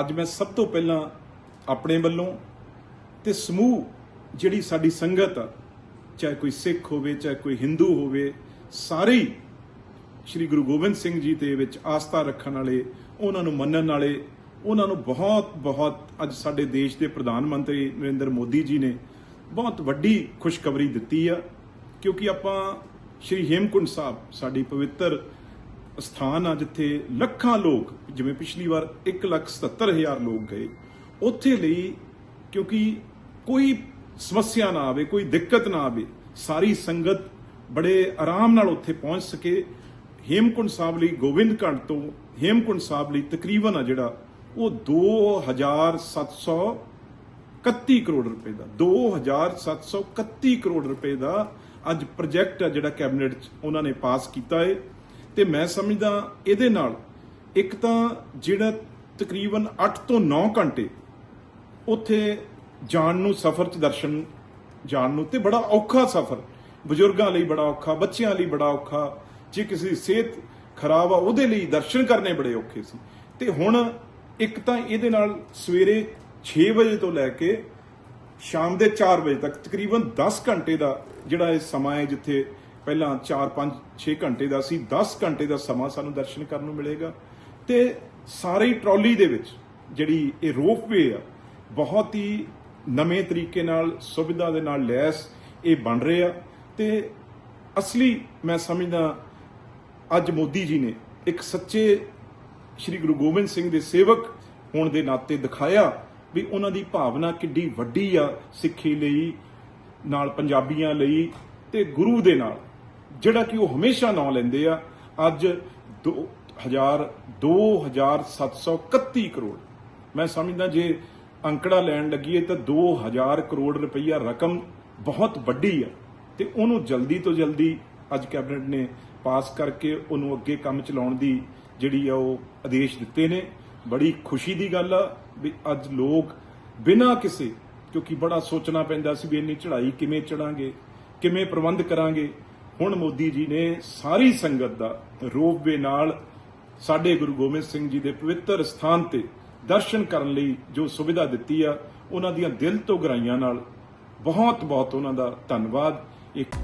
ਅੱਜ ਮੈਂ ਸਭ ਤੋਂ ਪਹਿਲਾਂ ਆਪਣੇ ਵੱਲੋਂ ਤੇ ਸਮੂਹ ਜਿਹੜੀ ਸਾਡੀ ਸੰਗਤ ਆ ਚਾਹੇ ਕੋਈ ਸਿੱਖ ਹੋਵੇ, ਚਾਹੇ ਕੋਈ ਹਿੰਦੂ ਹੋਵੇ, ਸਾਰੇ ਹੀ ਸ਼੍ਰੀ ਗੁਰੂ ਗੋਬਿੰਦ ਸਿੰਘ ਜੀ ਦੇ ਵਿੱਚ ਆਸਥਾ ਰੱਖਣ ਵਾਲੇ, ਉਹਨਾਂ ਨੂੰ ਮੰਨਣ ਵਾਲੇ, ਉਹਨਾਂ ਨੂੰ ਬਹੁਤ ਬਹੁਤ ਅੱਜ ਸਾਡੇ ਦੇਸ਼ ਦੇ ਪ੍ਰਧਾਨ ਮੰਤਰੀ ਨਰਿੰਦਰ ਮੋਦੀ ਜੀ ਨੇ ਬਹੁਤ ਵੱਡੀ ਖੁਸ਼ਖਬਰੀ ਦਿੱਤੀ ਆ, ਕਿਉਂਕਿ ਆਪਾਂ ਸ਼੍ਰੀ ਹੇਮਕੁੰਡ ਸਾਹਿਬ, ਸਾਡੀ ਪਵਿੱਤਰ ਸਥਾਨ ਆ ਜਿੱਥੇ ਲੱਖਾਂ ਲੋਕ, ਜਿਵੇਂ ਪਿਛਲੀ ਵਾਰ 177000 ਲੋਕ ਗਏ, ਉੱਥੇ ਲਈ ਕਿਉਂਕਿ ਕੋਈ ਸਮੱਸਿਆ ਨਾ ਆਵੇ, ਕੋਈ ਦਿੱਕਤ ਨਾ ਆਵੇ, ਸਾਰੀ ਸੰਗਤ ਬੜੇ ਆਰਾਮ ਨਾਲ ਉੱਥੇ ਪਹੁੰਚ ਸਕੇ। ਹੇਮਕੁੰਡ ਸਾਹਿਬ ਲਈ ਗੋਬਿੰਦ ਘਾਟ ਤੋਂ ਹੇਮਕੁੰਡ ਸਾਹਿਬ ਲਈ ਤਕਰੀਬਨ ਆ ਜਿਹੜਾ, ਉਹ 2731 ਕਰੋੜ ਰੁਪਏ ਦਾ 2731 ਕਰੋੜ ਰੁਪਏ ਦਾ ਅੱਜ ਪ੍ਰੋਜੈਕਟ ਆ ਜਿਹੜਾ ਕੈਬਨਿਟ 'ਚ ਉਹਨਾਂ ਨੇ ਪਾਸ ਕੀਤਾ ਹੈ ਤੇ ਮੈਂ ਸਮਝਦਾ ਇਹਦੇ ਨਾਲ, ਇੱਕ ਤਾਂ ਜਿਹੜਾ ਤਕਰੀਬਨ 8 ਤੋਂ 9 ਘੰਟੇ ਉੱਥੇ ਜਾਣ ਨੂੰ ਸਫ਼ਰ 'ਚ ਦਰਸ਼ਨ ਜਾਣ ਨੂੰ, ਤੇ ਬੜਾ ਔਖਾ ਸਫ਼ਰ, ਬਜ਼ੁਰਗਾਂ ਲਈ ਬੜਾ ਔਖਾ, ਬੱਚਿਆਂ ਲਈ ਬੜਾ ਔਖਾ, ਜੇ ਕਿਸੇ ਦੀ ਸਿਹਤ ਖਰਾਬ ਆ, ਉਹਦੇ ਲਈ ਦਰਸ਼ਨ ਕਰਨੇ ਬੜੇ ਔਖੇ ਸੀ। ਤੇ ਹੁਣ ਇੱਕ ਤਾਂ ਇਹਦੇ ਨਾਲ ਸਵੇਰੇ 6 ਵਜੇ ਤੋਂ ਲੈ ਕੇ ਸ਼ਾਮ ਦੇ 4 ਵਜੇ ਤੱਕ ਤਕਰੀਬਨ 10 ਘੰਟੇ ਦਾ ਜਿਹੜਾ ਇਹ ਸਮਾਂ ਹੈ ਜਿੱਥੇ ਪਹਿਲਾਂ 4 5 6 ਘੰਟੇ ਦਾ ਸੀ 10 ਘੰਟੇ ਦਾ ਸਮਾਂ ਸਾਨੂੰ ਦਰਸ਼ਨ ਕਰਨ ਨੂੰ ਮਿਲੇਗਾ। ਤੇ ਸਾਰੀ ਟਰਾਲੀ ਦੇ ਵਿੱਚ ਜਿਹੜੀ ਇਹ ਰੋਪਵੇ ਆ, ਬਹੁਤ ਹੀ ਨਵੇਂ ਤਰੀਕੇ ਨਾਲ, ਸੁਵਿਧਾ ਦੇ ਨਾਲ ਲੈਸ ਇਹ ਬਣ ਰਹੇ ਆ। ਤੇ ਅਸਲੀ ਮੈਂ ਸਮਝਦਾ ਅੱਜ ਮੋਦੀ ਜੀ ਨੇ ਇੱਕ ਸੱਚੇ ਸ੍ਰੀ ਗੁਰੂ ਗੋਬਿੰਦ ਸਿੰਘ ਦੇ ਸੇਵਕ ਹੋਣ ਦੇ ਨਾਤੇ ਦਿਖਾਇਆ ਵੀ ਉਹਨਾਂ ਦੀ ਭਾਵਨਾ ਕਿੱਡੀ ਵੱਡੀ ਆ ਸਿੱਖੀ ਲਈ, ਨਾਲ ਪੰਜਾਬੀਆਂ ਲਈ ਤੇ ਗੁਰੂ ਦੇ ਨਾਲ। ਜਿਹੜਾ ਕਿ ਉਹ ਹਮੇਸ਼ਾ ਨਾਂ ਲੈਂਦੇ ਆ, ਅੱਜ 2000 2731 ਕਰੋੜ। ਮੈਂ ਸਮਝਦਾ ਜੇ ਅੰਕੜਾ ਲੈਣ ਲੱਗੀਏ ਤਾਂ 2000 ਕਰੋੜ ਰੁਪਈਆ ਰਕਮ ਬਹੁਤ ਵੱਡੀ ਆ ਤੇ ਉਹਨੂੰ ਜਲਦੀ ਤੋਂ ਜਲਦੀ ਅੱਜ ਕੈਬਨਿਟ ਨੇ ਪਾਸ ਕਰਕੇ ਉਹਨੂੰ ਅੱਗੇ ਕੰਮ ਚਲਾਉਣ ਦੀ ਜਿਹੜੀ ਆ ਉਹ ਆਦੇਸ਼ ਦਿੱਤੇ ਨੇ। ਬੜੀ ਖੁਸ਼ੀ ਦੀ ਗੱਲ ਆ ਵੀ ਅੱਜ ਲੋਕ ਬਿਨਾਂ ਕਿਸੇ, ਕਿਉਂਕਿ ਬੜਾ ਸੋਚਣਾ ਪੈਂਦਾ ਸੀ ਵੀ ਇੰਨੀ ਚੜ੍ਹਾਈ ਕਿਵੇਂ ਚੜਾਂਗੇ ਕਿਵੇਂ ਪ੍ਰਬੰਧ ਕਰਾਂਗੇ ਹੁਣ ਮੋਦੀ ਜੀ ਨੇ ਸਾਰੀ ਸੰਗਤ ਦਾ ਰੋਪਵੇ ਨਾਲ ਸਾਡੇ ਗੁਰੂ ਗੋਬਿੰਦ ਸਿੰਘ ਜੀ ਦੇ ਪਵਿੱਤਰ ਸਥਾਨ ਤੇ ਦਰਸ਼ਨ ਕਰਨ ਲਈ ਜੋ ਸੁਵਿਧਾ ਦਿੱਤੀ ਆ, ਉਹਨਾਂ ਦੀਆਂ ਦਿਲ ਤੋਂ ਗਰਾਈਆਂ ਨਾਲ ਬਹੁਤ ਬਹੁਤ ਉਹਨਾਂ ਦਾ ਧੰਨਵਾਦ। ਇੱਕ